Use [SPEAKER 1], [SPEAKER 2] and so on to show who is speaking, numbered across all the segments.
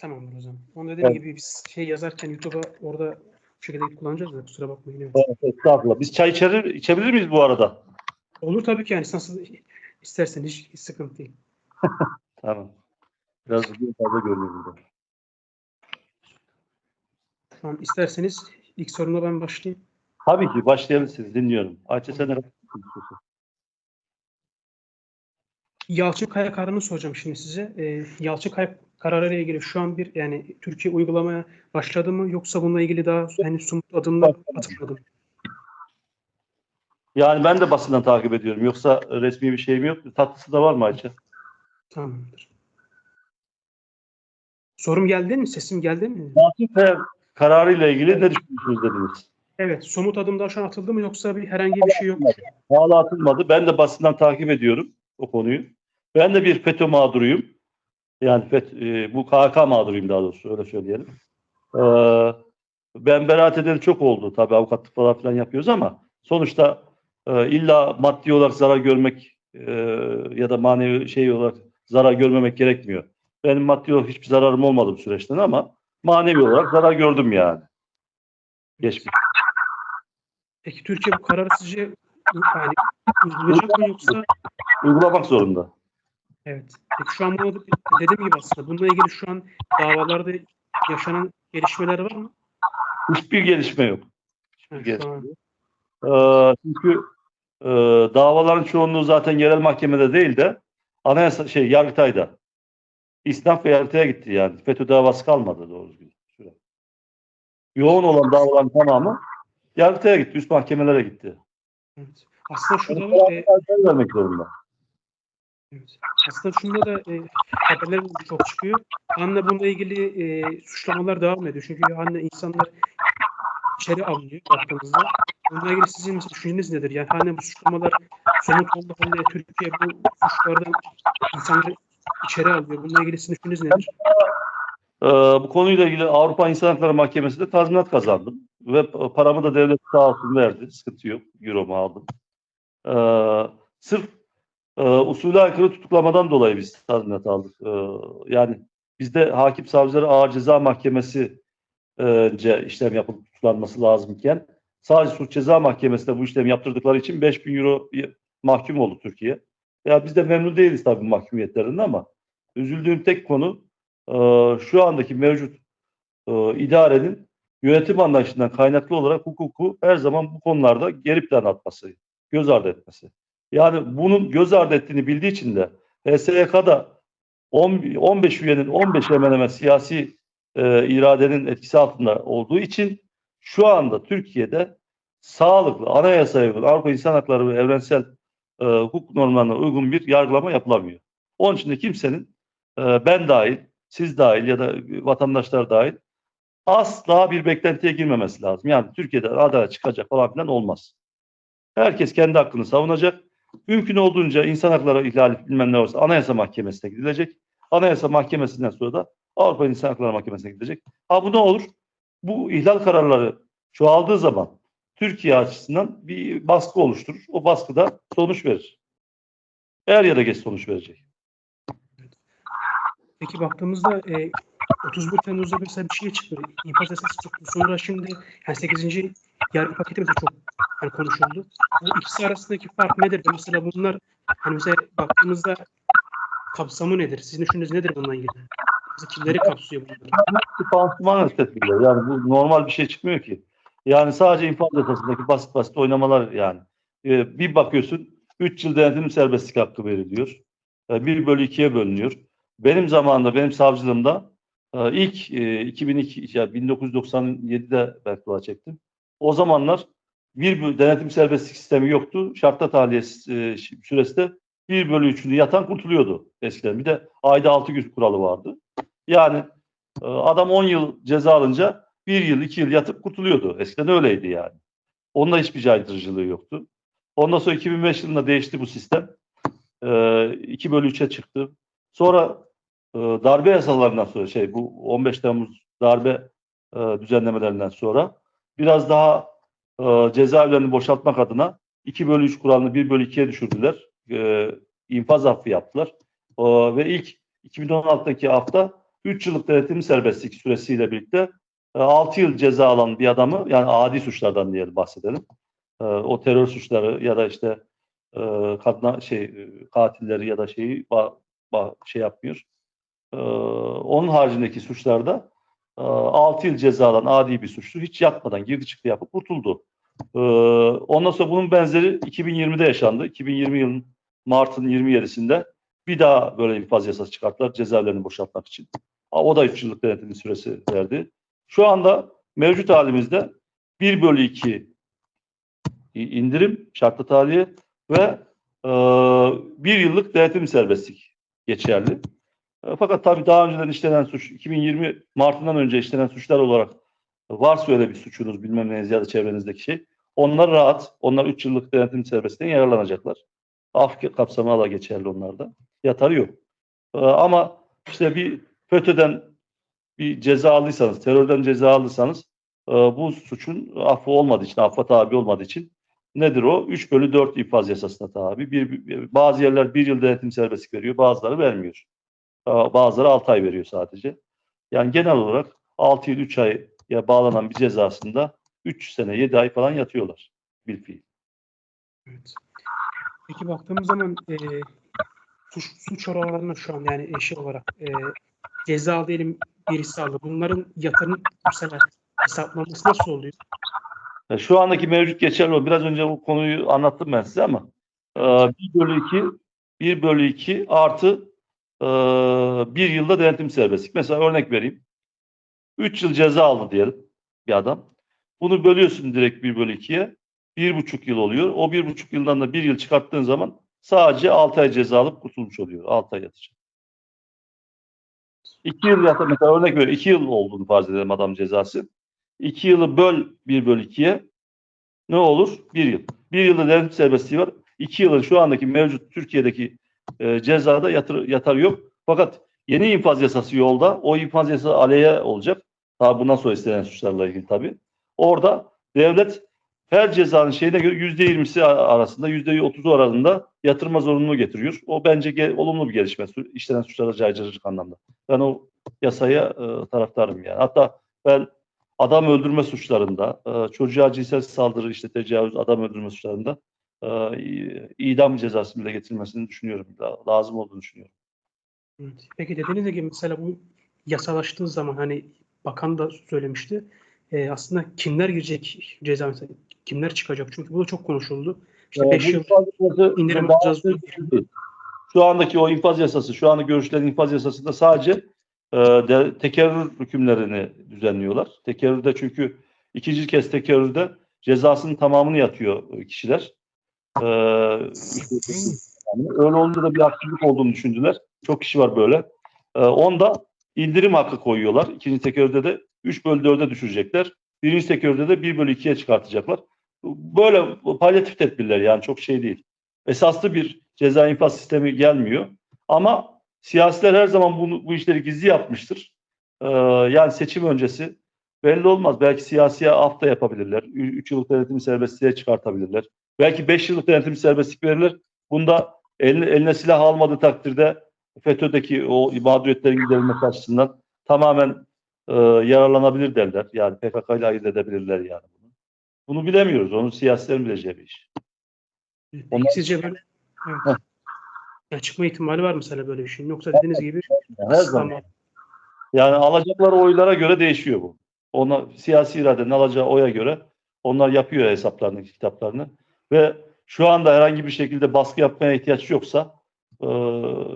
[SPEAKER 1] Tamamdır o zaman. Onu dediğim
[SPEAKER 2] Evet.
[SPEAKER 1] gibi biz şey yazarken YouTube'a orada bu şekilde kullanacağız da kusura bakmayın. Evet.
[SPEAKER 2] Evet, estağfurullah. Biz çay içerir, içebilir miyiz bu arada?
[SPEAKER 1] Olur tabii ki yani nasıl istersen hiç, hiç sıkıntı değil.
[SPEAKER 2] Tamam. Biraz fazla görünüyor burada.
[SPEAKER 1] Tamam isterseniz ilk sorumla ben başlayayım.
[SPEAKER 2] Tabii ki başlayabilirsiniz. Dinliyorum. Ayça sen de
[SPEAKER 1] Yalçın Kaya kararını soracağım şimdi size. Ee, Yalçın Kaya kararı ile ilgili şu an bir yani Türkiye uygulamaya başladı mı yoksa bununla ilgili daha henüz somut adımlar atılmadı mı?
[SPEAKER 2] Yani ben de basından takip ediyorum. Yoksa resmi bir şeyim yok. Tatlısı da var mı Ayça?
[SPEAKER 1] Tamamdır. Sorum geldi mi? Sesim geldi mi?
[SPEAKER 2] Kaya kararıyla ilgili ne düşünüyorsunuz dediniz?
[SPEAKER 1] Evet. Somut adımlar şu an atıldı mı yoksa bir herhangi bir şey yok mu?
[SPEAKER 2] Hala atılmadı. Ben de basından takip ediyorum o konuyu. Ben de bir FETÖ mağduruyum. Yani FET- e, bu KHK mağduruyum daha doğrusu öyle söyleyelim. Ee, ben beraat edeli çok oldu. Tabii avukatlık falan filan yapıyoruz ama sonuçta e, illa maddi olarak zarar görmek e, ya da manevi şey olarak zarar görmemek gerekmiyor. Benim maddi olarak hiçbir zararım olmadı bu süreçten ama manevi olarak zarar gördüm yani. Geçmiş.
[SPEAKER 1] Peki Türkiye bu kararı sizce yani uygulayacak mı yoksa
[SPEAKER 2] Uygulamak zorunda.
[SPEAKER 1] Evet. Peki şu an bunu dediğim gibi aslında bununla ilgili şu an davalarda yaşanan gelişmeler var mı?
[SPEAKER 2] Hiçbir gelişme yok.
[SPEAKER 1] Ha,
[SPEAKER 2] Gelişme
[SPEAKER 1] an.
[SPEAKER 2] Ee, çünkü e, davaların çoğunluğu zaten yerel mahkemede değil de anayasa şey Yargıtay'da. İsnaf ve Yargıtay'a gitti yani. FETÖ davası kalmadı doğru düzgün. Süre. Yoğun olan davaların tamamı Yargıtay'a gitti. Üst mahkemelere gitti.
[SPEAKER 1] Evet. Aslında şurada var, e,
[SPEAKER 2] vermek zorunda.
[SPEAKER 1] Evet. Aslında şunda da e, haberler çok çıkıyor. Anne bununla ilgili e, suçlamalar devam ediyor. Çünkü anne insanlar içeri alınıyor baktığımızda. Bununla ilgili sizin düşünceniz nedir? Yani hani bu suçlamalar somut oldu halde Türkiye bu suçlardan insanları içeri alıyor. Bununla ilgili sizin düşünceniz nedir?
[SPEAKER 2] Ee, bu konuyla ilgili Avrupa İnsan Hakları Mahkemesi'nde tazminat kazandım. Ve paramı da devlet sağ olsun verdi. Sıkıntı yok. Euro'mu aldım. Ee, sırf e, usule aykırı tutuklamadan dolayı biz tazminat aldık. Ee, yani bizde hakim savcıları ağır ceza mahkemesi e, ce işlem yapıp tutuklanması lazımken sadece suç ceza mahkemesinde bu işlemi yaptırdıkları için 5000 euro mahkum oldu Türkiye. Ya biz de memnun değiliz tabii mahkumiyetlerinden ama üzüldüğüm tek konu e, şu andaki mevcut e, idarenin yönetim anlayışından kaynaklı olarak hukuku her zaman bu konularda geri plana atması, göz ardı etmesi. Yani bunun göz ardı ettiğini bildiği için de HSYK'da 10, 15 üyenin 15 hemen hemen siyasi e, iradenin etkisi altında olduğu için şu anda Türkiye'de sağlıklı, anayasaya uygun, Avrupa İnsan Hakları ve evrensel e, hukuk normlarına uygun bir yargılama yapılamıyor. Onun için de kimsenin e, ben dahil, siz dahil ya da vatandaşlar dahil asla bir beklentiye girmemesi lazım. Yani Türkiye'de adalet çıkacak falan filan olmaz. Herkes kendi hakkını savunacak. Mümkün olduğunca insan hakları ihlali bilmem ne varsa Anayasa Mahkemesi'ne gidilecek. Anayasa Mahkemesi'nden sonra da Avrupa İnsan Hakları Mahkemesi'ne gidecek. Ha bu ne olur? Bu ihlal kararları çoğaldığı zaman Türkiye açısından bir baskı oluşturur. O baskıda sonuç verir. Er ya da geç sonuç verecek.
[SPEAKER 1] Peki baktığımızda e, 31 Temmuz'da mesela bir şey çıktı. İnfaz yasası çıktı. Sonra şimdi yani 8. yargı paketi mesela çok yani konuşuldu. Bu ikisi arasındaki fark nedir? Mesela bunlar hani mesela baktığımızda kapsamı nedir? Sizin düşünceniz nedir bununla ilgili? Mesela kimleri kapsıyor bunlar?
[SPEAKER 2] pansuman tedbirleri. Yani bu normal bir şey çıkmıyor ki. Yani sadece infaz yasasındaki basit basit oynamalar yani. Ee, bir bakıyorsun 3 yıl denetim serbestlik hakkı veriliyor. Ee, 1 bölü 2'ye bölünüyor. Benim zamanımda, benim savcılığımda e, ilk e, 2002, ya 1997'de ben kula çektim. O zamanlar bir denetim serbestlik sistemi yoktu. Şartta tahliye e, süresi de 1 bölü 3'ünü yatan kurtuluyordu eskiden. Bir de ayda 6 gün kuralı vardı. Yani ee, Adam 10 yıl ceza alınca 1 yıl 2 yıl yatıp kurtuluyordu. Eskiden öyleydi yani. Onda hiçbir caydırıcılığı yoktu. Ondan sonra 2005 yılında değişti bu sistem. Ee, 2 bölü 3'e çıktı. Sonra e, darbe yasalarından sonra şey bu 15 Temmuz darbe e, düzenlemelerinden sonra biraz daha e, cezaevlerini boşaltmak adına 2 bölü 3 kuralını 1 bölü 2'ye düşürdüler. E, infaz affı yaptılar. E, ve ilk 2016'daki hafta 3 yıllık denetim serbestlik süresiyle birlikte 6 yıl ceza alan bir adamı yani adi suçlardan diyelim bahsedelim. E, O terör suçları ya da işte e, kadına şey e, katilleri ya da şeyi şey yapmıyor. E, Onun haricindeki suçlarda 6 yıl ceza alan adi bir suçlu hiç yatmadan girdi çıktı yapıp kurtuldu. E, Ondan sonra bunun benzeri 2020'de yaşandı. 2020 yılının Mart'ın 27'sinde bir daha böyle infaz yasası çıkarttılar cezaevlerini boşaltmak için. O da 3 yıllık denetim süresi verdi. Şu anda mevcut halimizde 1 bölü 2 indirim şartlı tahliye ve e, bir yıllık denetim serbestlik geçerli. E, fakat tabii daha önceden işlenen suç 2020 Mart'ından önce işlenen suçlar olarak varsa öyle bir suçunuz bilmem neyiniz ya da çevrenizdeki şey onlar rahat. Onlar 3 yıllık denetim serbestliğinden yararlanacaklar. Af kapsamı ala geçerli onlarda. Yatarı yok. E, ama işte bir FETÖ'den bir ceza aldıysanız, terörden ceza aldıysanız e, bu suçun affı olmadığı için, affa tabi olmadığı için nedir o? 3 bölü 4 infaz yasasına tabi. Bir, bir- bazı yerler bir yıl denetim serbestlik veriyor, bazıları vermiyor. Bazıları 6 ay veriyor sadece. Yani genel olarak 6 yıl 3 aya bağlanan bir cezasında 3 sene 7 ay falan yatıyorlar bir fiil.
[SPEAKER 1] Evet. Peki baktığımız zaman e, suç, suç oranlarına şu an yani eşi olarak e, ceza diyelim birisi aldı. Bunların yatırım mesela hesaplaması nasıl oluyor?
[SPEAKER 2] E, Şu andaki mevcut geçerli o. Biraz önce bu konuyu anlattım ben size ama e, 1 bölü 2 1 bölü 2 artı e, bir yılda denetim serbestlik. Mesela örnek vereyim. 3 yıl ceza aldı diyelim bir adam. Bunu bölüyorsun direkt 1 bölü 2'ye. 1,5 yıl oluyor. O 1,5 yıldan da 1 yıl çıkarttığın zaman sadece 6 ay ceza alıp kurtulmuş oluyor. 6 ay yatacak. 2 yıl yatar. Mesela örnek veriyorum. 2 yıl olduğunu farz edelim adam cezası. 2 yılı böl 1 bölü 2'ye ne olur? 1 yıl. 1 yılda denetim serbestliği var. 2 yılın şu andaki mevcut Türkiye'deki e, cezada yatır, yatar yok. Fakat yeni infaz yasası yolda. O infaz yasası aleyhe olacak. Daha bundan sonra istenen suçlarla ilgili tabii. Orada devlet her cezanın şeyine göre yüzde yirmisi arasında, yüzde otuzu arasında yatırma zorunluluğu getiriyor. O bence ge- olumlu bir gelişme. İşlenen suçlara caydırıcılık anlamda. Ben o yasaya e, taraftarım yani. Hatta ben adam öldürme suçlarında, e, çocuğa cinsel saldırı, işte tecavüz, adam öldürme suçlarında e, idam cezası bile getirilmesini düşünüyorum. La- Lazım olduğunu düşünüyorum.
[SPEAKER 1] Evet. Peki dediğiniz gibi mesela bu yasalaştığı zaman hani bakan da söylemişti. e, aslında kimler girecek ceza mesela kimler çıkacak? Çünkü bu da çok konuşuldu. İşte
[SPEAKER 2] Ee,
[SPEAKER 1] 5
[SPEAKER 2] bu
[SPEAKER 1] yıl indirim alacağız.
[SPEAKER 2] Şu andaki o infaz yasası, şu anda görüşülen infaz yasasında sadece e, de, tekerrür hükümlerini düzenliyorlar. Tekerrürde çünkü ikinci kez tekerrürde cezasının tamamını yatıyor kişiler. E, yani öyle olunca da bir haksızlık olduğunu düşündüler. Çok kişi var böyle. E, onda indirim hakkı koyuyorlar. İkinci tekerrürde de 3 bölü 4'e düşürecekler. Birinci tekerrürde de 1 bölü 2'ye çıkartacaklar. Böyle palyatif tedbirler yani çok şey değil. Esaslı bir ceza infaz sistemi gelmiyor. Ama siyasiler her zaman bunu, bu işleri gizli yapmıştır. Ee, yani seçim öncesi belli olmaz. Belki siyasiye af da yapabilirler. 3 yıllık denetim serbestliğe çıkartabilirler. Belki 5 yıllık denetim serbestlik verirler. Bunda eline, eline silah almadığı takdirde FETÖ'deki o mağduriyetlerin giderilmesi açısından tamamen e, yararlanabilir derler. Yani PKK ile ayırt edebilirler yani bunu. Bunu bilemiyoruz. Onu siyasilerin bileceği bir iş. Onlar-
[SPEAKER 1] sizce böyle evet. Ya çıkma ihtimali var mesela böyle bir şey. Yoksa dediğiniz gibi
[SPEAKER 2] Yani her zaman. Yani alacakları oylara göre değişiyor bu. Ona siyasi iradenin alacağı oya göre onlar yapıyor hesaplarını, kitaplarını ve şu anda herhangi bir şekilde baskı yapmaya ihtiyaç yoksa e,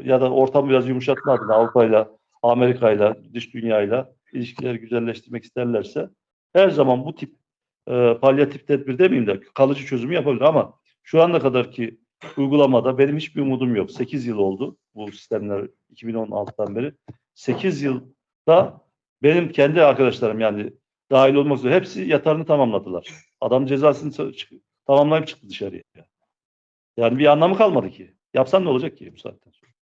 [SPEAKER 2] ya da ortamı biraz yumuşatma adına Avrupa'yla, Amerika'yla, dış dünyayla ilişkileri güzelleştirmek isterlerse her zaman bu tip e, palyatif tedbir demeyeyim de kalıcı çözümü yapabilir ama şu ana kadar ki uygulamada benim hiçbir umudum yok. 8 yıl oldu bu sistemler 2016'dan beri. 8 yılda benim kendi arkadaşlarım yani dahil olmak üzere hepsi yatarını tamamladılar. Adam cezasını tamamlayıp çıktı dışarıya. Yani bir anlamı kalmadı ki. Yapsan ne olacak ki bu saatten sonra?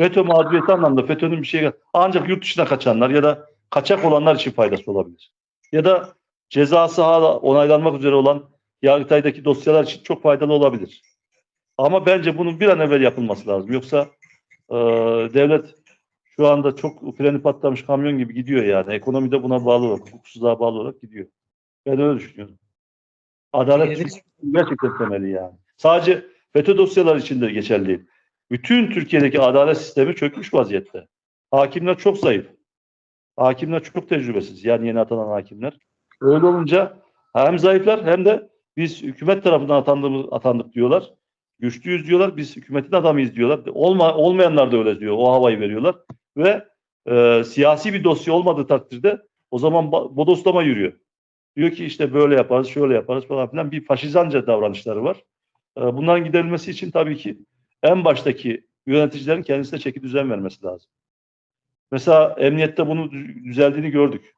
[SPEAKER 2] FETÖ mağduriyeti anlamda FETÖ'nün bir şey ancak yurt dışına kaçanlar ya da kaçak olanlar için faydası olabilir. Ya da cezası hala onaylanmak üzere olan Yargıtay'daki dosyalar için çok faydalı olabilir. Ama bence bunun bir an evvel yapılması lazım. Yoksa e, devlet şu anda çok freni patlamış kamyon gibi gidiyor yani. Ekonomi de buna bağlı olarak, hukuksuzluğa bağlı olarak gidiyor. Ben öyle düşünüyorum. Adalet gerçekten temeli yani. Sadece FETÖ dosyaları için de geçerli değil. Bütün Türkiye'deki adalet sistemi çökmüş vaziyette. Hakimler çok zayıf. Hakimler çok tecrübesiz. Yani yeni atanan hakimler. Öyle olunca hem zayıflar hem de biz hükümet tarafından atandığımız, atandık diyorlar. Güçlüyüz diyorlar. Biz hükümetin adamıyız diyorlar. Olma, olmayanlar da öyle diyor. O havayı veriyorlar. Ve e, siyasi bir dosya olmadığı takdirde o zaman bodoslama yürüyor. Diyor ki işte böyle yaparız, şöyle yaparız falan filan. Bir faşizanca davranışları var. E, bunların giderilmesi için tabii ki en baştaki yöneticilerin kendisine çeki düzen vermesi lazım. Mesela emniyette bunu dü- düzeldiğini gördük.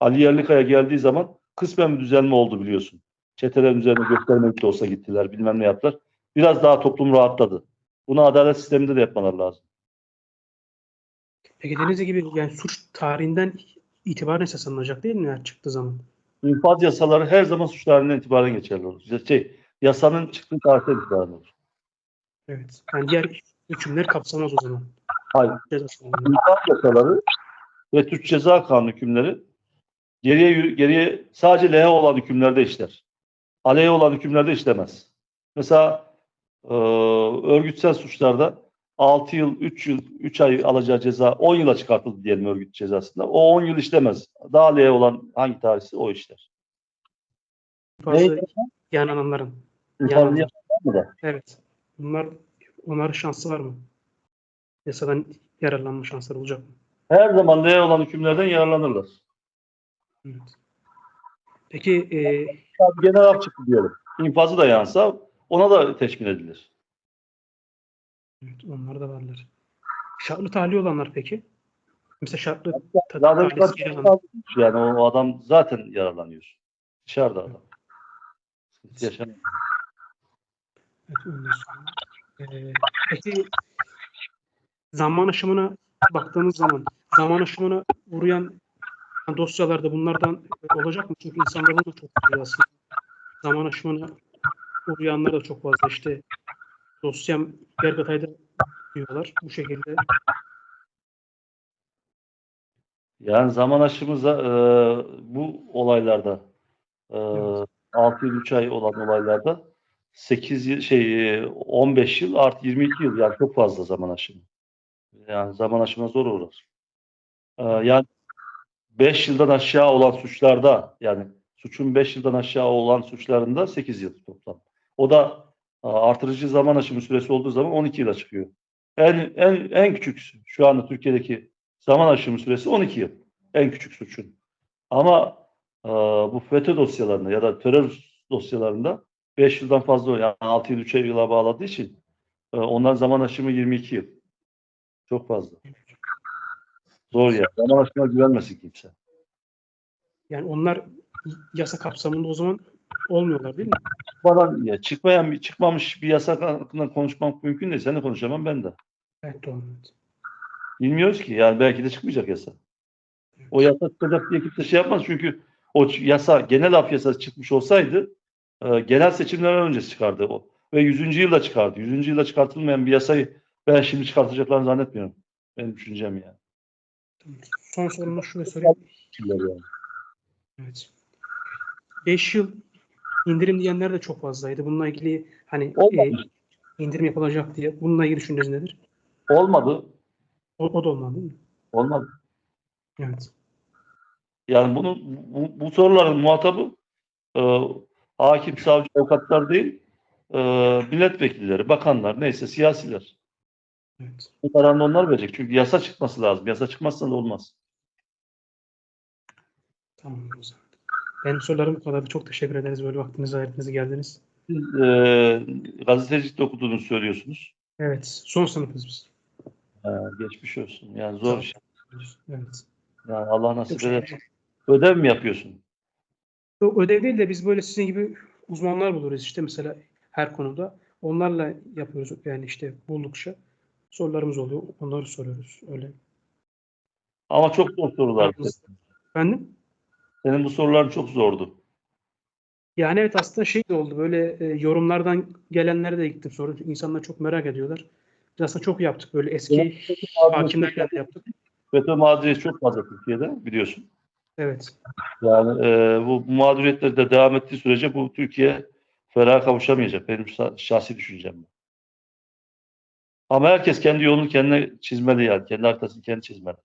[SPEAKER 2] Ali Yerlikaya geldiği zaman kısmen bir düzelme oldu biliyorsun. Çetelerin üzerine göstermek de olsa gittiler, bilmem ne yaptılar. Biraz daha toplum rahatladı. Bunu adalet sisteminde de yapmalar lazım.
[SPEAKER 1] Peki dediğiniz gibi yani suç tarihinden itibaren esas değil mi yani çıktığı zaman?
[SPEAKER 2] İnfaz yasaları her zaman suç tarihinden itibaren geçerli olur. Şey, yasanın çıktığı tarihten itibaren olur.
[SPEAKER 1] Evet. Yani diğer hükümler kapsamaz o zaman.
[SPEAKER 2] Hayır. İnfaz yasaları ve Türk Ceza Kanunu hükümleri geriye geriye sadece lehe olan hükümlerde işler. Aleyhe olan hükümlerde işlemez. Mesela e, örgütsel suçlarda 6 yıl, 3 yıl, 3 ay alacağı ceza 10 yıla çıkartıldı diyelim örgüt cezasında. O 10 yıl işlemez. Daha lehe olan hangi tarihse o işler.
[SPEAKER 1] Bazı
[SPEAKER 2] mı da?
[SPEAKER 1] Evet. Bunlar onların şansı var mı? Yasadan yararlanma şansları olacak mı?
[SPEAKER 2] Her zaman lehe olan hükümlerden yararlanırlar.
[SPEAKER 1] Evet. Peki e,
[SPEAKER 2] genel af çıktı diyelim. İnfazı da yansa ona da teşkil edilir.
[SPEAKER 1] Evet, onlar da varlar. Şartlı tahliye olanlar peki? Mesela şartlı
[SPEAKER 2] Zaten yani o, adam zaten yararlanıyor. Dışarıda adam. Sıkıntı yaşamıyor.
[SPEAKER 1] Evet, ondan sonra. Ee, peki zaman aşımına baktığınız zaman zaman aşımına uğrayan dosyalarda bunlardan olacak mı? Çünkü insanlar bunu da çok biliyor aslında. Zaman aşımına uğrayanlar da çok fazla. İşte dosyam Yargıtay'da diyorlar bu şekilde.
[SPEAKER 2] Yani zaman aşımıza e, bu olaylarda e,
[SPEAKER 1] Evet.
[SPEAKER 2] 6 yıl 3 ay olan olaylarda 8 yıl şey e, 15 yıl artı 22 yıl yani çok fazla zaman aşımı. Yani zaman aşımına zor uğrar. E, yani 5 yıldan aşağı olan suçlarda yani suçun 5 yıldan aşağı olan suçlarında 8 yıl toplam. O da e, artırıcı zaman aşımı süresi olduğu zaman 12 yıla çıkıyor. En en en küçük şu anda Türkiye'deki zaman aşımı süresi 12 yıl. En küçük suçun. Ama e, bu FETÖ dosyalarında ya da terör dosyalarında 5 yıldan fazla yani 6 yıl 3 yıla bağladığı için e, onların zaman aşımı 22 yıl. Çok fazla. Zor ya. Zaman aşımına güvenmesin kimse.
[SPEAKER 1] Yani onlar yasa kapsamında o zaman olmuyorlar değil mi?
[SPEAKER 2] Çıkmadan, ya çıkmayan bir çıkmamış bir yasak hakkında konuşmak mümkün değil. Sen de konuşamam ben de.
[SPEAKER 1] Evet doğru.
[SPEAKER 2] Bilmiyoruz ki. Yani belki de çıkmayacak yasa. O yasa çıkacak diye kimse şey yapmaz. Çünkü o yasa, genel af yasası çıkmış olsaydı e, genel seçimlerden önce çıkardı o. Ve 100. yılda çıkardı. 100. yılda çıkartılmayan bir yasayı ben şimdi çıkartacaklarını zannetmiyorum. Benim düşüncem yani.
[SPEAKER 1] Son sorunu şöyle sorayım. Evet. 5 yıl indirim diyenler de çok fazlaydı. Bununla ilgili hani
[SPEAKER 2] Olmadı.
[SPEAKER 1] e, indirim yapılacak diye. Bununla ilgili düşünceniz nedir?
[SPEAKER 2] Olmadı.
[SPEAKER 1] O, o da olmalı değil mi?
[SPEAKER 2] Olmadı.
[SPEAKER 1] Evet.
[SPEAKER 2] Yani bunu bu, bu soruların muhatabı e, hakim, savcı, avukatlar değil, e, milletvekilleri, bakanlar, neyse siyasiler.
[SPEAKER 1] Evet.
[SPEAKER 2] Bu kararını onlar verecek. Çünkü yasa çıkması lazım. Yasa çıkmazsa da olmaz.
[SPEAKER 1] Tamam o zaman. Benim sorularım bu kadar. Çok teşekkür ederiz. Böyle vaktinizi ayırdınız, geldiniz.
[SPEAKER 2] Siz e, gazetecilikte okuduğunuzu söylüyorsunuz.
[SPEAKER 1] Evet. Son sınıfız biz.
[SPEAKER 2] E, geçmiş olsun. Yani zor iş.
[SPEAKER 1] Evet.
[SPEAKER 2] Yani Allah nasip eder. Ödev mi yapıyorsun?
[SPEAKER 1] O ödev değil de biz böyle sizin gibi uzmanlar buluruz işte mesela her konuda. Onlarla yapıyoruz yani işte buldukça sorularımız oluyor. Onları soruyoruz. Öyle.
[SPEAKER 2] Ama çok zor sorular.
[SPEAKER 1] Efendim?
[SPEAKER 2] Senin bu soruların çok zordu.
[SPEAKER 1] Yani evet aslında şey de oldu böyle e, yorumlardan gelenlere de gittim soru. İnsanlar çok merak ediyorlar. Biz aslında çok yaptık böyle eski hakimlerle de yaptık.
[SPEAKER 2] FETÖ mağduriyeti çok fazla Türkiye'de biliyorsun.
[SPEAKER 1] Evet.
[SPEAKER 2] Yani e, bu mağduriyetler de devam ettiği sürece bu Türkiye feraha kavuşamayacak. Benim şah- şahsi düşüncem bu. Ama herkes kendi yolunu kendine çizmeli yani. Kendi haritasını kendi çizmeli.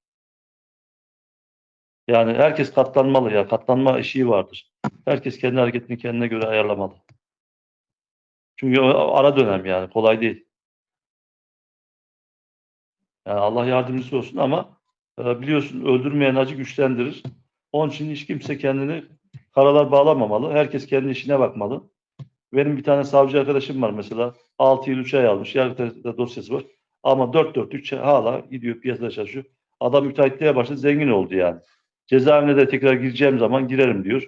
[SPEAKER 2] Yani herkes katlanmalı ya. Katlanma eşiği vardır. Herkes kendi hareketini kendine göre ayarlamalı. Çünkü ara dönem yani. Kolay değil. Yani Allah yardımcısı olsun ama e, biliyorsun öldürmeyen acı güçlendirir. Onun için hiç kimse kendini karalar bağlamamalı. Herkes kendi işine bakmalı. Benim bir tane savcı arkadaşım var mesela. 6 yıl 3 ay almış. Yargıtay'da dosyası var. Ama 4 4 3 hala gidiyor piyasada çalışıyor. Adam müteahhitliğe başladı. Zengin oldu yani. Cezaevine de tekrar gireceğim zaman girerim diyor.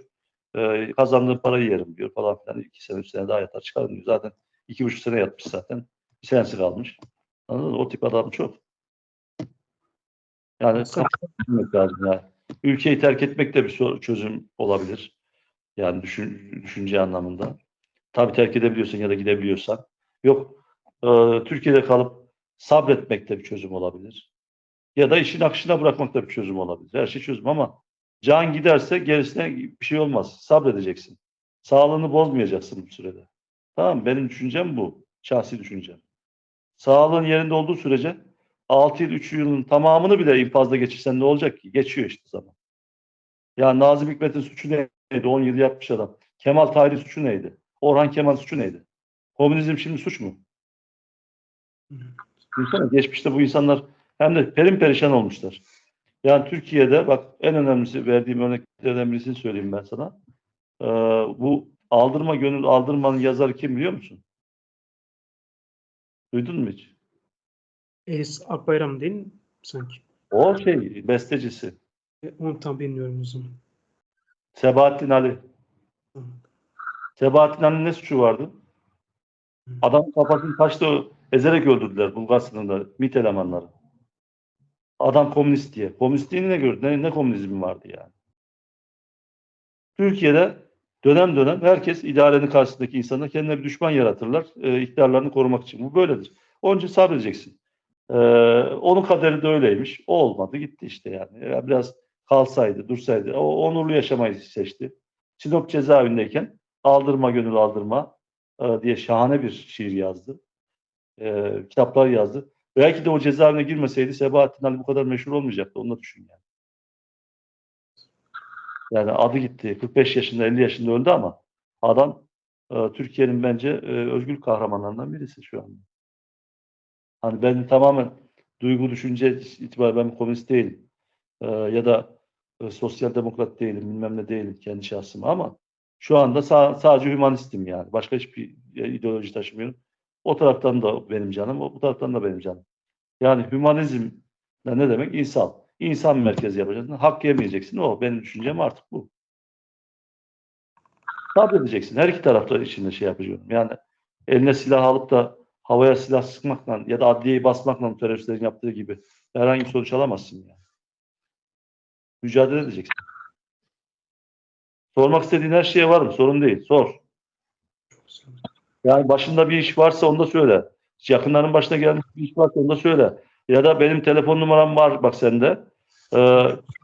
[SPEAKER 2] Ee, kazandığım parayı yerim diyor falan filan. 2 sene 3 sene daha yatar çıkarım diyor. Zaten 2,5 sene yatmış zaten. Bir senesi kalmış. Anladın mı? O tip adam çok. Yani düşünmek lazım yani. Ülkeyi terk etmek de bir çözüm olabilir. Yani düşün, düşünce anlamında. Tabii terk edebiliyorsan ya da gidebiliyorsan. Yok e, Türkiye'de kalıp sabretmek de bir çözüm olabilir. Ya da işin akışına bırakmak da bir çözüm olabilir. Her şey çözüm ama can giderse gerisine bir şey olmaz. Sabredeceksin. Sağlığını bozmayacaksın bu sürede. Tamam? Benim düşüncem bu. Şahsi düşüncem. Sağlığın yerinde olduğu sürece 6 yıl 3 yılın tamamını bile infazda geçirsen ne olacak ki? Geçiyor işte zaman. Ya Nazım Hikmet'in suçu neydi? 10 yıl yapmış adam. Kemal Tahir'in suçu neydi? Orhan Kemal suçu neydi? Komünizm şimdi suç mu? Düşünsene geçmişte bu insanlar hem de perin perişan olmuşlar. Yani Türkiye'de bak en önemlisi verdiğim örneklerden birisini söyleyeyim ben sana. Ee, bu Aldırma Gönül Aldırma'nın yazarı kim biliyor musun? Duydun mu hiç?
[SPEAKER 1] Elis Akbayram değil mi sanki?
[SPEAKER 2] O şey bestecisi.
[SPEAKER 1] E, Onu tam bilmiyorum o zaman.
[SPEAKER 2] Sebahattin Ali.
[SPEAKER 1] Hı.
[SPEAKER 2] Sebahattin Ali'nin ne suçu vardı?
[SPEAKER 1] Hı.
[SPEAKER 2] Adam kafasını taşla ezerek öldürdüler Bulgar sınırında MİT elemanları. Adam komünist diye. Komünistliğini ne gördü? Ne, ne komünizmi vardı yani? Türkiye'de dönem dönem herkes idarenin karşısındaki insanlar kendine bir düşman yaratırlar. E, iktidarlarını korumak için. Bu böyledir. Onun için sabredeceksin. E, onun kaderi de öyleymiş. O olmadı. Gitti işte yani. Ya biraz kalsaydı, dursaydı. O onurlu yaşamayı seçti. Sinop cezaevindeyken aldırma gönül aldırma e, diye şahane bir şiir yazdı. E, kitaplar yazdı. Belki de o cezaevine girmeseydi Sebahattin Ali bu kadar meşhur olmayacaktı. Onu da düşün yani. Yani adı gitti. 45 yaşında, 50 yaşında öldü ama adam e, Türkiye'nin bence e, özgür kahramanlarından birisi şu anda. Hani ben tamamen duygu düşünce itibariyle ben komünist değilim. E, ya da e, sosyal demokrat değilim, bilmem ne değilim kendi şahsıma ama şu anda sa- sadece hümanistim yani. Başka hiçbir e, ideoloji taşımıyorum. O taraftan da benim canım, bu taraftan da benim canım. Yani hümanizm ne demek? İnsan. İnsan merkezi yapacaksın. Hak yemeyeceksin. O benim düşüncem artık bu. Sabredeceksin. Her iki tarafta içinde şey yapacağım. Yani eline silah alıp da havaya silah sıkmakla ya da adliyeyi basmakla teröristlerin yaptığı gibi herhangi bir sonuç alamazsın yani. Mücadele edeceksin. Sormak istediğin her şeye var mı? Sorun değil. Sor. Yani başında bir iş varsa onu da söyle. Yakınların başına gelmiş bir iş varsa onu da söyle. Ya da benim telefon numaram var bak sende. Ee,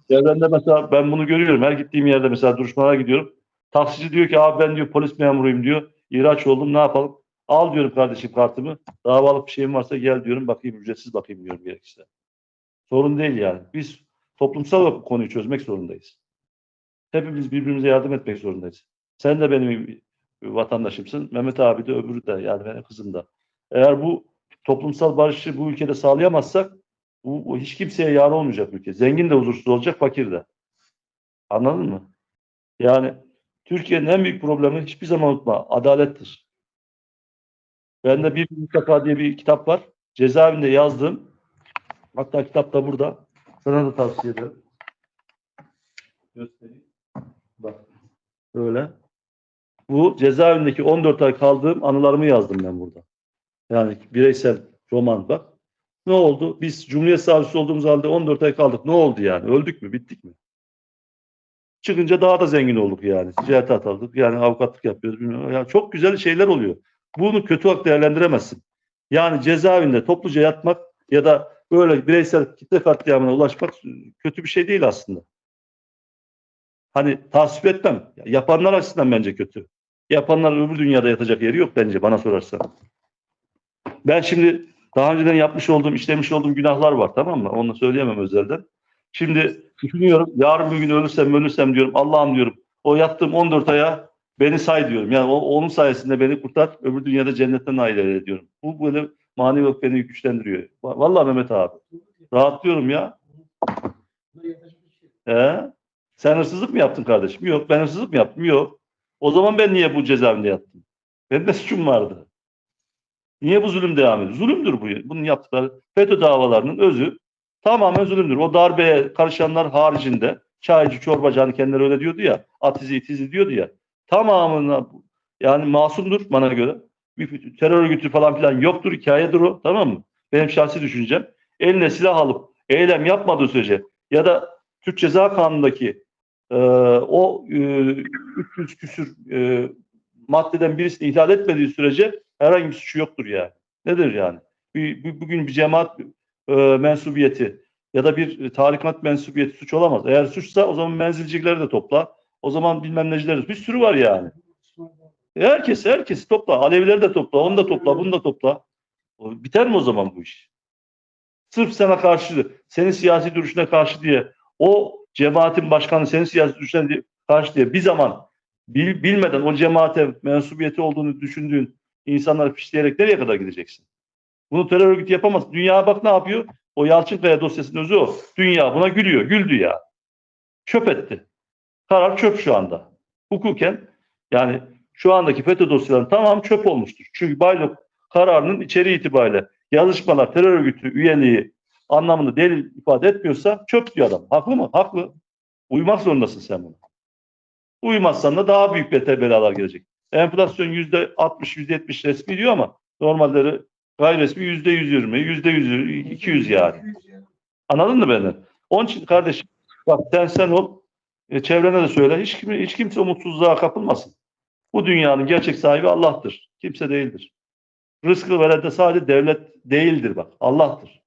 [SPEAKER 2] çevrende mesela ben bunu görüyorum. Her gittiğim yerde mesela duruşmalara gidiyorum. Taksici diyor ki abi ben diyor polis memuruyum diyor. İhraç oldum ne yapalım? Al diyorum kardeşim kartımı. Davalık bir şeyim varsa gel diyorum bakayım ücretsiz bakayım diyorum gerekirse. Sorun değil yani. Biz toplumsal olarak konuyu çözmek zorundayız. Hepimiz birbirimize yardım etmek zorundayız. Sen de benim vatandaşımsın. Mehmet abi de öbürü de yani benim kızım da. Eğer bu toplumsal barışı bu ülkede sağlayamazsak bu, bu hiç kimseye yar olmayacak ülke. Zengin de huzursuz olacak, fakir de. Anladın mı? Yani Türkiye'nin en büyük problemi hiçbir zaman unutma adalettir. Bende bir mutlaka diye bir kitap var. Cezaevinde yazdığım hatta kitap da burada. Sana da tavsiye ederim. Göstereyim. Bak. Böyle. Bu cezaevindeki 14 ay kaldığım anılarımı yazdım ben burada. Yani bireysel roman bak. Ne oldu? Biz Cumhuriyet Savcısı olduğumuz halde 14 ay kaldık. Ne oldu yani? Öldük mü? Bittik mi? Çıkınca daha da zengin olduk yani. Ticaret atıldık. Yani avukatlık yapıyoruz. Bilmiyorum. Yani çok güzel şeyler oluyor. Bunu kötü hak değerlendiremezsin. Yani cezaevinde topluca yatmak ya da böyle bireysel kitle katliamına ulaşmak kötü bir şey değil aslında. Hani tasvip etmem. Yapanlar açısından bence kötü. Yapanlar öbür dünyada yatacak yeri yok bence bana sorarsan. Ben şimdi daha önceden yapmış olduğum, işlemiş olduğum günahlar var tamam mı? Onu söyleyemem özelden. Şimdi düşünüyorum yarın bir gün ölürsem ölürsem diyorum Allah'ım diyorum o yattığım 14 aya beni say diyorum. Yani o, onun sayesinde beni kurtar öbür dünyada cennetten nail eyle diyorum. Bu böyle manevi olarak beni güçlendiriyor. Va- Vallahi Mehmet abi rahatlıyorum ya. He? Sen hırsızlık mı yaptın kardeşim? Yok. Ben hırsızlık mı yaptım? Yok. O zaman ben niye bu cezaevinde yattım? Benim de suçum vardı. Niye bu zulüm devam ediyor? Zulümdür bu. Bunun yaptıkları FETÖ davalarının özü tamamen zulümdür. O darbeye karışanlar haricinde çaycı, çorbacı hani kendileri öyle diyordu ya, atizi, itizi diyordu ya. Tamamına yani masumdur bana göre. Bir terör örgütü falan filan yoktur, hikayedir o. Tamam mı? Benim şahsi düşüncem. Eline silah alıp eylem yapmadığı sürece ya da Türk Ceza Kanunu'ndaki e, o e, 300 küsür e, maddeden birisini ihlal etmediği sürece herhangi bir suçu yoktur yani. Nedir yani? Bir, bugün bir cemaat e, mensubiyeti ya da bir tarikat mensubiyeti suç olamaz. Eğer suçsa o zaman menzilcileri de topla. O zaman bilmem necileri bir sürü var yani. Herkes herkes topla. Alevileri de topla, onu da topla, bunu da topla. Biter mi o zaman bu iş? Sırf sana karşı, senin siyasi duruşuna karşı diye o cemaatin başkanı senin siyasi diye- karşı diye bir zaman bil- bilmeden o cemaate mensubiyeti olduğunu düşündüğün insanları fişleyerek nereye kadar gideceksin? Bunu terör örgütü yapamaz. Dünya bak ne yapıyor? O Yalçınkaya dosyasının özü o. Dünya buna gülüyor. Güldü ya. Çöp etti. Karar çöp şu anda. Hukuken yani şu andaki FETÖ dosyalarının tamamı çöp olmuştur. Çünkü Baylok kararının içeriği itibariyle yazışmalar, terör örgütü üyeliği anlamında delil ifade etmiyorsa çöp diyor adam. Haklı mı? Haklı. Uymak zorundasın sen buna. Uymazsan da daha büyük beter belalar gelecek. Enflasyon yüzde 60, yüzde 70 resmi diyor ama normalleri gayri resmi yüzde 120, yüzde 100, 200 yani. Anladın mı beni? Onun için kardeşim bak sen sen ol, e, çevrene de söyle. Hiç, kim, hiç kimse umutsuzluğa kapılmasın. Bu dünyanın gerçek sahibi Allah'tır. Kimse değildir. Rızkı veren de sadece devlet değildir bak. Allah'tır.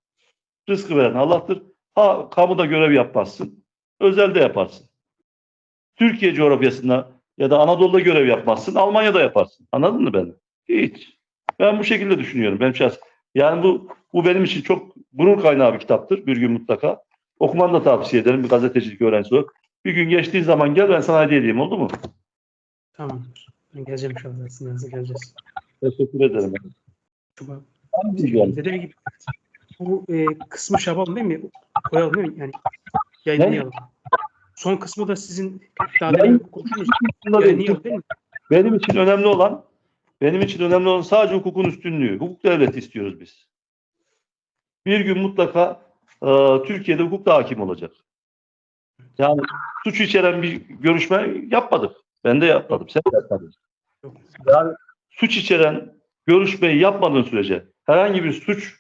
[SPEAKER 2] Rızkı veren Allah'tır. Ha kamuda görev yapmazsın. Özelde yaparsın. Türkiye coğrafyasında ya da Anadolu'da görev yapmazsın. Almanya'da yaparsın. Anladın mı beni? Hiç. Ben bu şekilde düşünüyorum. Benim şahs. Yani bu bu benim için çok gurur kaynağı bir kitaptır. Bir gün mutlaka. Okumanı da tavsiye ederim bir gazetecilik öğrencisi olarak. Bir gün geçtiği zaman gel ben sana hediye edeyim oldu mu?
[SPEAKER 1] Tamamdır. Ben geleceğim inşallah. Sizin geleceğiz.
[SPEAKER 2] Teşekkür ederim. Diyeceğim.
[SPEAKER 1] Dediğim gibi bu e, kısmı şaban değil mi? Koyalım değil mi? Yani yayınlayalım. Son kısmı da sizin daha
[SPEAKER 2] Yayın-
[SPEAKER 1] demin konuştunuz. Yayınlayalım değil mi?
[SPEAKER 2] Benim için önemli olan benim için önemli olan sadece hukukun üstünlüğü. Hukuk devleti istiyoruz biz. Bir gün mutlaka e, Türkiye'de hukuk da hakim olacak. Yani suç içeren bir görüşme yapmadık. Ben de yapmadım. Sen de yapmadın.
[SPEAKER 1] Yok.
[SPEAKER 2] Yani suç içeren görüşmeyi yapmadığın sürece herhangi bir suç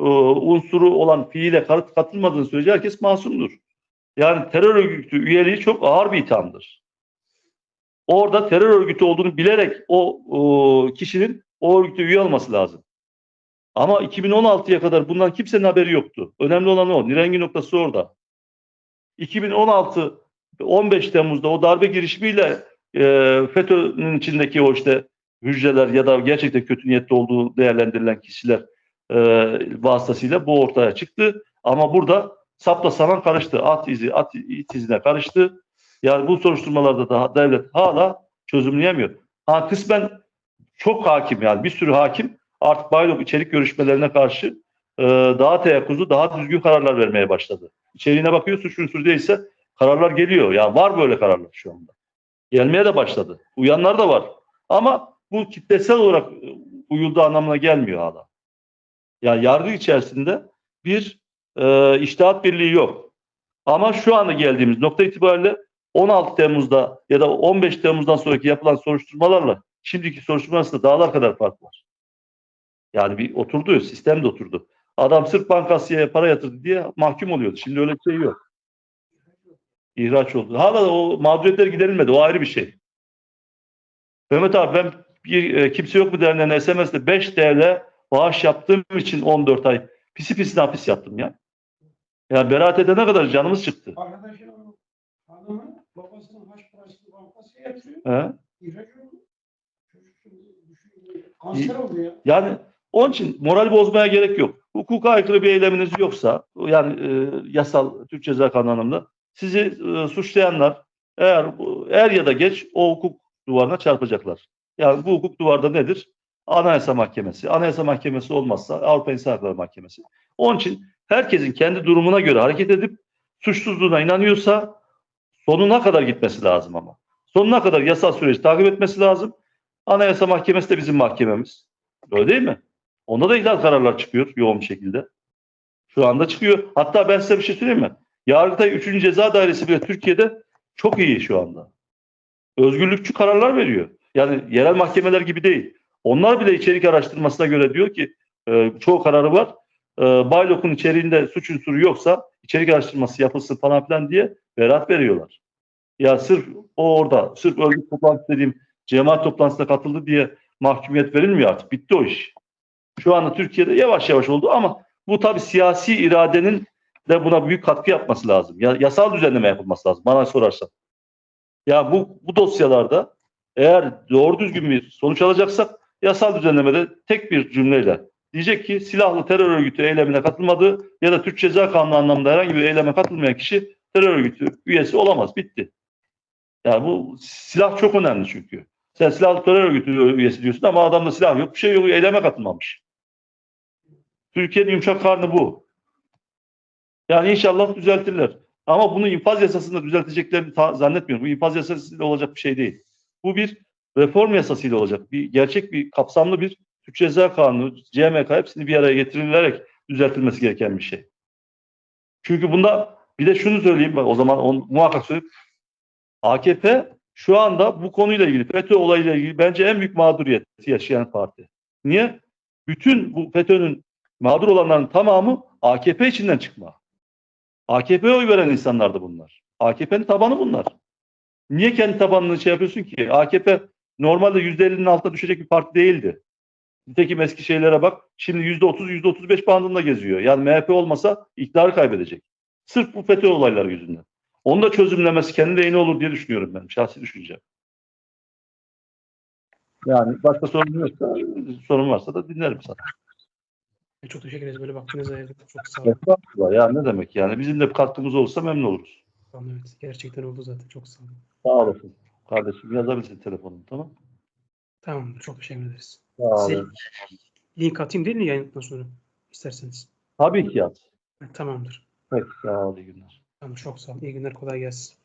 [SPEAKER 2] e, unsuru olan fiile kat- katılmadığın sürece herkes masumdur. Yani terör örgütü üyeliği çok ağır bir ithamdır. Orada terör örgütü olduğunu bilerek o, o kişinin o örgüte üye olması lazım. Ama 2016'ya kadar bundan kimsenin haberi yoktu. Önemli olan o. Nirengi noktası orada. 2016 15 Temmuz'da o darbe girişimiyle e, FETÖ'nün içindeki o işte hücreler ya da gerçekten kötü niyetli olduğu değerlendirilen kişiler e, vasıtasıyla bu ortaya çıktı. Ama burada sapla saman karıştı. At izi, at it izine karıştı. Yani bu soruşturmalarda da devlet hala çözümleyemiyor. Ha kısmen çok hakim yani bir sürü hakim artık Baylok içerik görüşmelerine karşı e, daha teyakkuzlu, daha düzgün kararlar vermeye başladı. İçeriğine bakıyor suç unsuru değilse kararlar geliyor. Yani var böyle kararlar şu anda. Gelmeye de başladı. Uyanlar da var. Ama bu kitlesel olarak e, uyulduğu anlamına gelmiyor hala. Yani yargı içerisinde bir e, iştihat birliği yok. Ama şu anda geldiğimiz nokta itibariyle 16 Temmuz'da ya da 15 Temmuz'dan sonraki yapılan soruşturmalarla şimdiki soruşturma arasında dağlar kadar fark var. Yani bir oturdu, sistem de oturdu. Adam sırf bankasya para yatırdı diye mahkum oluyordu. Şimdi öyle bir şey yok. İhraç oldu. Hala o mağduriyetler giderilmedi. O ayrı bir şey. Mehmet abi ben bir e, kimse yok mu derneğine SMS'de 5 TL bağış yaptığım için 14 ay pisi pisine hapis yattım ya. Ya beraat edene kadar canımız çıktı.
[SPEAKER 3] Arkadaşım hanımı babasının haç parasını bankası yatırıyor.
[SPEAKER 2] He?
[SPEAKER 3] İhraç oldu. Çocuk şimdi. Kanser oldu ya.
[SPEAKER 2] Yani onun için moral bozmaya gerek yok. Hukuka aykırı bir eyleminiz yoksa yani e, yasal Türk Ceza Kanunu'nda sizi e, suçlayanlar eğer er ya da geç o hukuk duvarına çarpacaklar. Yani bu hukuk duvarda nedir? Anayasa Mahkemesi. Anayasa Mahkemesi olmazsa Avrupa İnsan Hakları Mahkemesi. Onun için herkesin kendi durumuna göre hareket edip suçsuzluğuna inanıyorsa sonuna kadar gitmesi lazım ama. Sonuna kadar yasal süreci takip etmesi lazım. Anayasa Mahkemesi de bizim mahkememiz. Öyle değil mi? Onda da ihlal kararlar çıkıyor yoğun bir şekilde. Şu anda çıkıyor. Hatta ben size bir şey söyleyeyim mi? Yargıtay 3. Ceza Dairesi bile Türkiye'de çok iyi şu anda. Özgürlükçü kararlar veriyor. Yani yerel mahkemeler gibi değil. Onlar bile içerik araştırmasına göre diyor ki e, çoğu kararı var. E, Baylok'un içeriğinde suç unsuru yoksa içerik araştırması yapılsın falan filan diye beraat veriyorlar. Ya sırf o orada, sırf örgüt toplantısı dediğim cemaat toplantısına katıldı diye mahkumiyet verilmiyor artık. Bitti o iş. Şu anda Türkiye'de yavaş yavaş oldu ama bu tabii siyasi iradenin de buna büyük katkı yapması lazım. Ya, yasal düzenleme yapılması lazım bana sorarsan. Ya bu, bu dosyalarda eğer doğru düzgün bir sonuç alacaksak yasal düzenlemede tek bir cümleyle diyecek ki silahlı terör örgütü eylemine katılmadığı ya da Türk Ceza Kanunu anlamında herhangi bir eyleme katılmayan kişi terör örgütü üyesi olamaz. Bitti. Yani bu silah çok önemli çünkü. Sen silahlı terör örgütü üyesi diyorsun ama adamda silah yok, bir şey yok, eyleme katılmamış. Türkiye'nin yumuşak karnı bu. Yani inşallah düzeltirler. Ama bunu infaz yasasında düzelteceklerini zannetmiyorum. Bu infaz yasasıyla olacak bir şey değil. Bu bir reform yasasıyla olacak. Bir gerçek bir kapsamlı bir Türk Ceza Kanunu, CMK hepsini bir araya getirilerek düzeltilmesi gereken bir şey. Çünkü bunda bir de şunu söyleyeyim bak o zaman onu muhakkak söyleyeyim. AKP şu anda bu konuyla ilgili, FETÖ olayıyla ilgili bence en büyük mağduriyeti yaşayan parti. Niye? Bütün bu FETÖ'nün mağdur olanların tamamı AKP içinden çıkma. AKP'ye oy veren insanlardı bunlar. AKP'nin tabanı bunlar. Niye kendi tabanını şey yapıyorsun ki? AKP normalde %50'nin altına düşecek bir parti değildi. Nitekim eski şeylere bak. Şimdi %30, %35 bandında geziyor. Yani MHP olmasa iktidarı kaybedecek. Sırf bu FETÖ olayları yüzünden. Onu da çözümlemesi kendi lehine olur diye düşünüyorum ben. Şahsi düşüncem. Yani başka sorun yoksa, sorun varsa da dinlerim sana.
[SPEAKER 1] Çok teşekkür ederiz. Böyle vaktinizi ayırdınız. Çok sağ olun.
[SPEAKER 2] Estağfurullah. Ya ne demek yani. Bizim de katkımız olursa memnun oluruz.
[SPEAKER 1] Evet, gerçekten oldu zaten. Çok sağ olun.
[SPEAKER 2] Sağ olasın. Kardeşim yazabilirsin telefonunu tamam
[SPEAKER 1] Tamamdır. Çok teşekkür ederiz. Size link atayım değil mi yayınlıktan sonra? İsterseniz.
[SPEAKER 2] Tabii ki yaz.
[SPEAKER 1] Tamamdır.
[SPEAKER 2] Peki sağ ol iyi günler.
[SPEAKER 1] Tamam, çok sağ olun. İyi günler. Kolay gelsin.